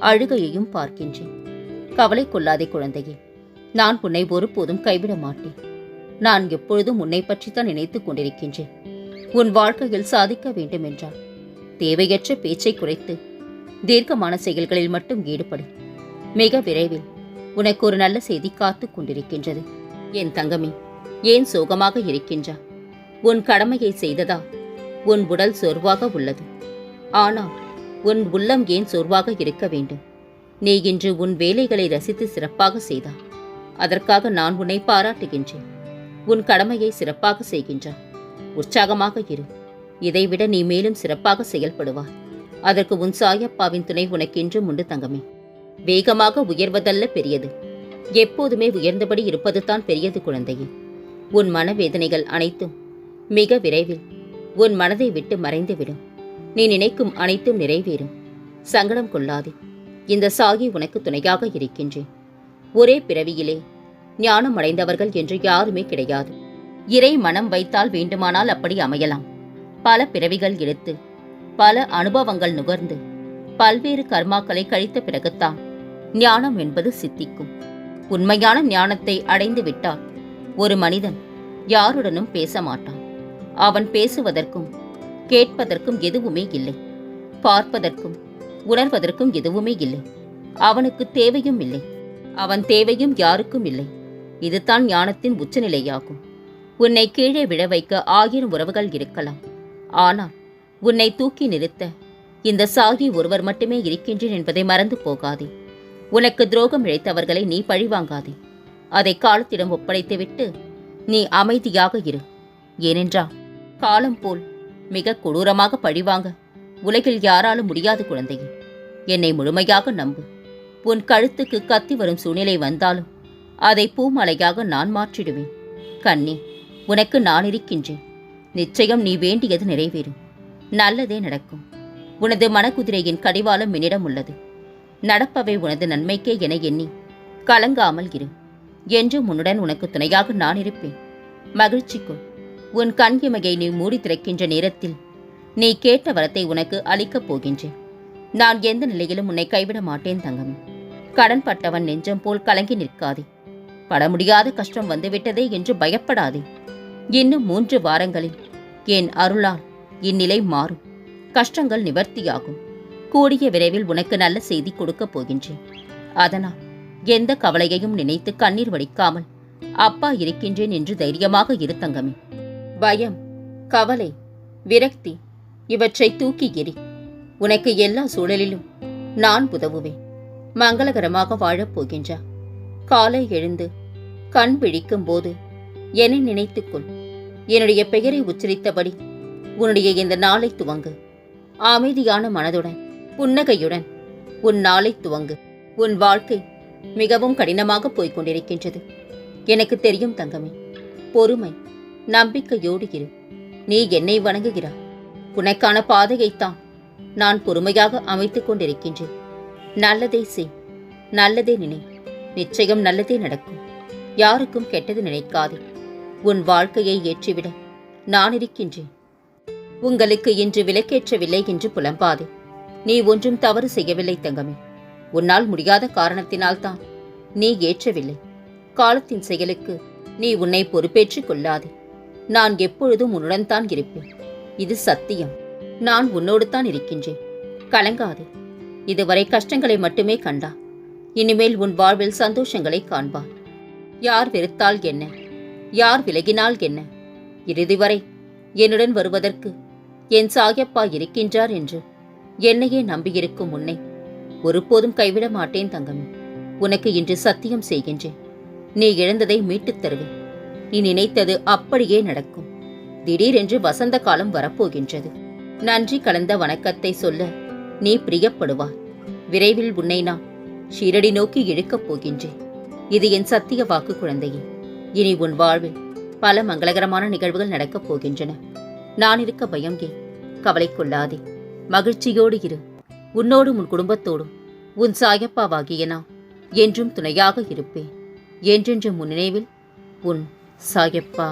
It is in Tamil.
அழுகையையும் பார்க்கின்றேன். கவலை கொள்ளாதே குழந்தையே நான் உன்னை ஒருபோதும் கைவிட மாட்டேன். நான் எப்பொழுதும் உன்னை பற்றித்தான் நினைத்துக் கொண்டிருக்கின்றேன். உன் வாழ்க்கையில் சாதிக்க வேண்டும் என்றால் தேவையற்ற பேச்சை குறைத்து தீர்க்கமான செயல்களில் மட்டும் ஈடுபடு. மிக விரைவில் உனக்கு ஒரு நல்ல செய்தி காத்துக் கொண்டிருக்கின்றது. என் தங்கமே ஏன் சோகமாக இருக்கின்றா? உன் கடமையை செய்ததா? உன் உடல் சோர்வாக உள்ளது. ஆனால் உன் உள்ளம் ஏன் சோர்வாக இருக்க வேண்டும்? நீ இன்று உன் வேலைகளை ரசித்து சிறப்பாக செய்தா? அதற்காக நான் உன்னை பாராட்டுகின்றேன். உன் கடமையை சிறப்பாக செய்கின்றாய் உற்சாகமாக இரு. இதைவிட நீ மேலும் சிறப்பாக செயல்படுவாய். அதற்கு உன் சாயப்பாவின் துணை உனக்கென்றும் உண்டு தங்கமே. வேகமாக உயர்வதல்ல பெரியது. எப்போதுமே உயர்ந்தபடி இருப்பது தான் பெரியது குழந்தையே. உன் மனவேதனைகள் அனைத்தும் மிக விரைவில் உன் மனதை விட்டு மறைந்துவிடும். நீ நினைக்கும் அனைத்தும் நிறைவேறும். சங்கடம் கொள்ளாதே. இந்த சாகி உனக்கு துணையாக இருக்கின்றேன். ஒரே பிறவியிலே ஞானம் அடைந்தவர்கள் என்று யாருமே கிடையாது. இறை மனம் வைத்தால் வேண்டுமானால் அப்படி அமையலாம். பல பிறவிகள் எடுத்து பல அனுபவங்கள் நுகர்ந்து பல்வேறு கர்மாக்களை கழித்த பிறகுத்தான் ஞானம் என்பது சித்திக்கும். உண்மையான ஞானத்தை அடைந்து விட்டால் ஒரு மனிதன் யாருடனும் பேச மாட்டான். அவன் பேசுவதற்கும் கேட்பதற்கும் எதுவுமே இல்லை. பார்ப்பதற்கும் உணர்வதற்கும் எதுவுமே இல்லை. அவனுக்கு தேவையும் இல்லை. அவன் தேவையும் யாருக்கும் இல்லை. இதுதான் ஞானத்தின் உச்சநிலையாகும். உன்னை கீழே விழ வைக்க ஆயிரம் உறவுகள் இருக்கலாம். ஆனால் உன்னை தூக்கி நிறுத்த இந்த சாகி ஒருவர் மட்டுமே இருக்கின்றேன் என்பதை மறந்து போகாதே. உனக்கு துரோகம் இழைத்தவர்களை நீ பழிவாங்காதே. அதை காலத்திடம் ஒப்படைத்துவிட்டு நீ அமைதியாக இரு. ஏனென்றால் காலம் போல் மிக கொடூரமாக பழிவாங்க. உலகில் யாராலும் முடியாது குழந்தையே. என்னை முழுமையாக நம்பு. உன் கழுத்துக்கு கத்தி வரும் சூழ்நிலை வந்தாலும் அதை பூமலையாக நான் மாற்றிடுவேன். கண்ணே உனக்கு நான் இருக்கின்றேன். நிச்சயம் நீ வேண்டியது நிறைவேறும். நல்லதே நடக்கும். உனது மனக்குதிரையின் கடிவாளம் என்னிடம் உள்ளது. நடப்பவை உனது நன்மைக்கே என எண்ணி கலங்காமல் இரு. என்றும் உன்னுடன் உனக்கு துணையாக நான் இருப்பேன். மகிழ்ச்சிக்குள். உன் கண் இமையை நீ மூடி திறக்கின்ற நேரத்தில் நீ கேட்ட வரத்தை உனக்கு அளிக்கப் போகின்றேன். நான் எந்த நிலையிலும் உன்னை கைவிட மாட்டேன் தங்கமே. கடன் பட்டவன் நெஞ்சம் போல் கலங்கி நிற்காதே. பட முடியாத கஷ்டம் வந்துவிட்டதே என்று பயப்படாதே. இன்னும் மூன்று வாரங்களில் என் அருளால் இந்நிலை மாறும். கஷ்டங்கள் நிவர்த்தியாகும். கூடிய விரைவில் உனக்கு நல்ல செய்தி கொடுக்கப் போகின்றேன். அதனால் எந்த கவலையையும் நினைத்து கண்ணீர் வடிக்காமல் அப்பா இருக்கின்றேன் என்று தைரியமாக இரு தங்கமே. பயம் கவலை விரக்தி இவற்றை தூக்கி எறி உனக்கு எல்லா சூழலிலும் நான் உதவுவேன். மங்களகரமாக வாழப் போகின்றா. காலை எழுந்து கண் விழிக்கும் போது என்னை நினைத்துக்கொள் என்னுடைய பெயரை உச்சரித்தபடி உன்னுடைய இந்த நாளை துவங்கு. அமைதியான மனதுடன் புன்னகையுடன் உன் நாளை துவங்கு. உன் வாழ்க்கை மிகவும் கடினமாக போய்க் கொண்டிருக்கின்றது. எனக்கு தெரியும் தங்கமே பொறுமை நம்பிக்கையோடு இரு. நீ என்னை வணங்குகிறாய். உனக்கான பாதையைத்தான் நான் பொறுமையாக அமைத்துக் கொண்டிருக்கின்றேன். நல்லதே செய். நல்லதே நினை. நிச்சயம் நல்லதே நடக்கும். யாருக்கும் கெட்டது நினைக்காதே. உன் வாழ்க்கையை ஏற்றிவிட நான் இருக்கின்றேன். உங்களுக்கு இன்று விலக்கேற்றவில்லை என்று புலம்பாதே. நீ ஒன்றும் தவறு செய்யவில்லை தங்கமே. உன்னால் முடியாத காரணத்தினால்தான் நீ ஏற்றவில்லை. காலத்தின் செயலுக்கு நீ உன்னை பொறுப்பேற்றுக் கொள்ளாதே. நான் எப்பொழுதும் உன்னுடன் தான் இருப்பேன். இது சத்தியம். நான் உன்னோடு தான் இருக்கின்றேன். கலங்காதே. இதுவரை கஷ்டங்களை மட்டுமே கண்டா. இனிமேல் உன் வாழ்வில் சந்தோஷங்களை காண்பார் யார் வெறுத்தால் என்ன? யார் விலகினால் என்ன? இறுதி வரை என்னுடன் வருவதற்கு என் சாயப்பா இருக்கின்றார் என்று என்னையே நம்பியிருக்கும் உன்னை ஒருபோதும் கைவிட மாட்டேன் தங்கமே. உனக்கு இன்று சத்தியம் செய்கின்றேன். நீ இழந்ததை மீட்டுத் தருவேன். நீ நினைத்தது அப்படியே நடக்கும். திடீரென்று வசந்த காலம் வரப்போகின்றது. நன்றி கலந்த வணக்கத்தை சொல்ல நீ பிரியப்படுவாய். விரைவில் உன்னை நான் ஷீரடி நோக்கி இழுக்கப் போகின்றேன். இது என் சத்திய வாக்கு குழந்தையே. இனி உன் வாழ்வில் பல மங்களகரமான நிகழ்வுகள் நடக்கப் போகின்றன. நான் இருக்க பயம் ஏன்? கவலை கொள்ளாதே. மகிழ்ச்சியோடு இரு. உன்னோடும் உன் குடும்பத்தோடும் உன் சாயப்பாவாகிய நான் என்றும் துணையாக இருப்பேன். என்றென்றும் உன் நினைவில் உன் சாயப்பா